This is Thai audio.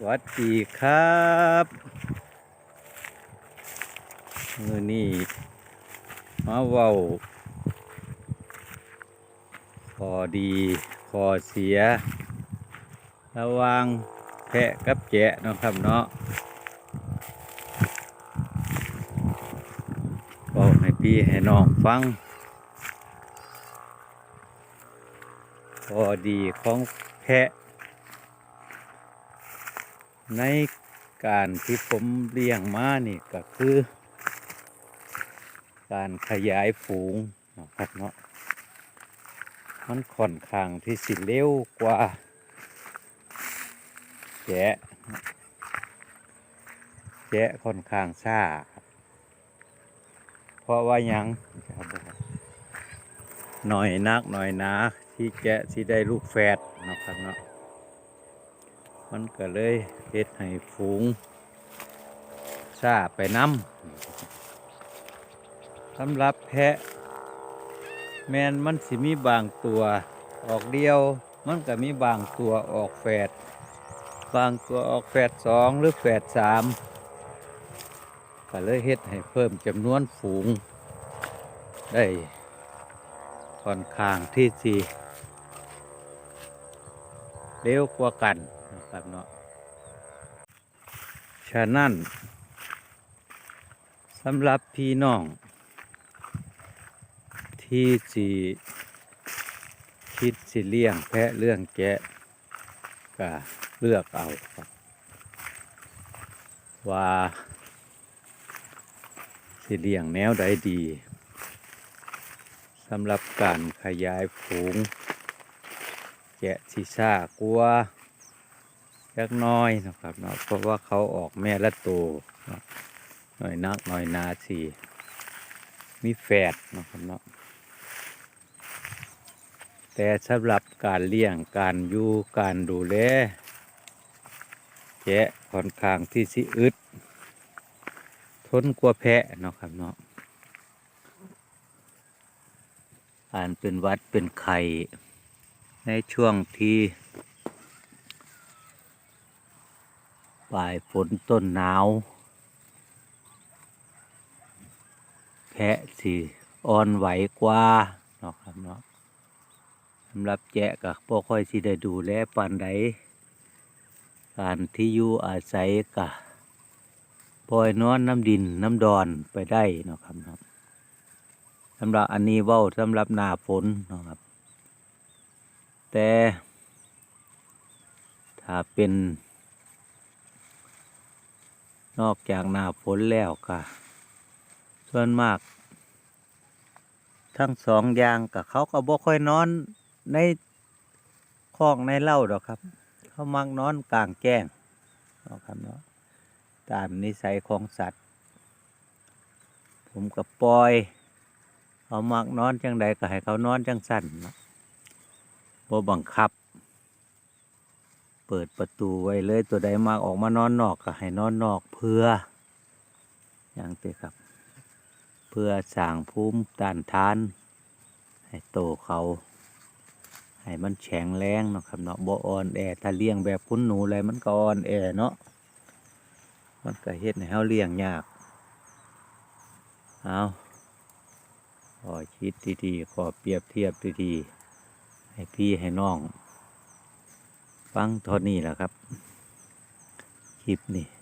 สวัสดีครับมือนี้มาเว้าขอดีขอเสีย ระว่างแพะกับแกะนะครับเนาะบอกให้พี่ให้น้องฟังขอดีของแพะ ในการที่ผมเลี้ยงมานี่ก็คือ การขยายฝูงนะครับเนาะมันค่อนข้างที่สิเร็วกว่าแกะแกะค่อนข้างช้าเพราะว่ายังหน่อยนักหน่อยนาที่แกะที่ได้ลูกแฝดนะครับเนาะ มันก็เลยเฮ็ดให้ฝูงซาไปน้ำสำหรับแพะ แมนมันสิมีบางตัวออกเดียว มันก็มีบางตัวออกแฝดบางตัวออกแฝดสองหรือแฝดสามก็เลยเฮ็ดให้เพิ่มจำนวนฝูง ได้ค่อนข้างที่สีเร็วกว่ากัน ครับเนาะฉะนั้นสำหรับพี่น้อง ที่สิคิดสิเลี้ยงแพะเรื่องแกะก็เลือกเอาครับว่าสิเลี้ยงแนวใดดีสำหรับการขยายฝูง แกะสิซ่ากลัวา จักน้อยนะครับเนาะเพราะว่าเขาออกแม่ละตัวหน่อยนักหน่อยนาสีมีแฝดนะครับเนาะแต่สำหรับการเลี้ยงการอยู่การดูแลแกะค่อนข้างที่สิอึดทนกว่าแพะเนาะครับเนาะอ่านเป็นวัดเป็นไข่ในช่วงที่ ปลายฝนต้นหนาว แพะสิอ่อนไหวกว่าเนาะครับเนาะสำหรับแจะกับพวค่อยสิได้ดูแลปานใดการที่อยู่อาศัยกะปล่อยนอนน้ำดินน้ำดอนไปได้เนาะครับเนาะสำหรับอันนี้เว้าสำหรับหน้าฝนเนาะครับ แต่ถ้าเป็น นอกจากหน้าฝนแล้วก็ส่วนมาก ทั้งสองอย่างกับเขาก็บ่ค่อยนอนในคอกในเล่าดอกครับ เขามักนอนกลางแจ้งนะครับเนาะตามนิสัยของสัตว์ ผมก็ปล่อยเขามักนอนจังใดก็ให้เขานอนจังสั่นนะบ่บังคับ เปิดประตูไว้เลยตัวใดมากออกมานอนนอกก็ให้นอนนอกเพื่ออย่างเตครับ เพื่อสร้างภูมิต้านทาน ให้โตเขาให้มันแข็งแรงเนาะครับเนาะบ่อ่อนแอถ้าเลี้ยงแบบคุณหนูอะไรมันก็อ่อนแอเนาะมันก็เฮ็ดให้เฮาเลี้ยงยากเอาขอคิดดีๆขอเปรียบเทียบดีๆให้พี่ให้น้อง ฟังเทอนี้แหละครับ คลิปนี้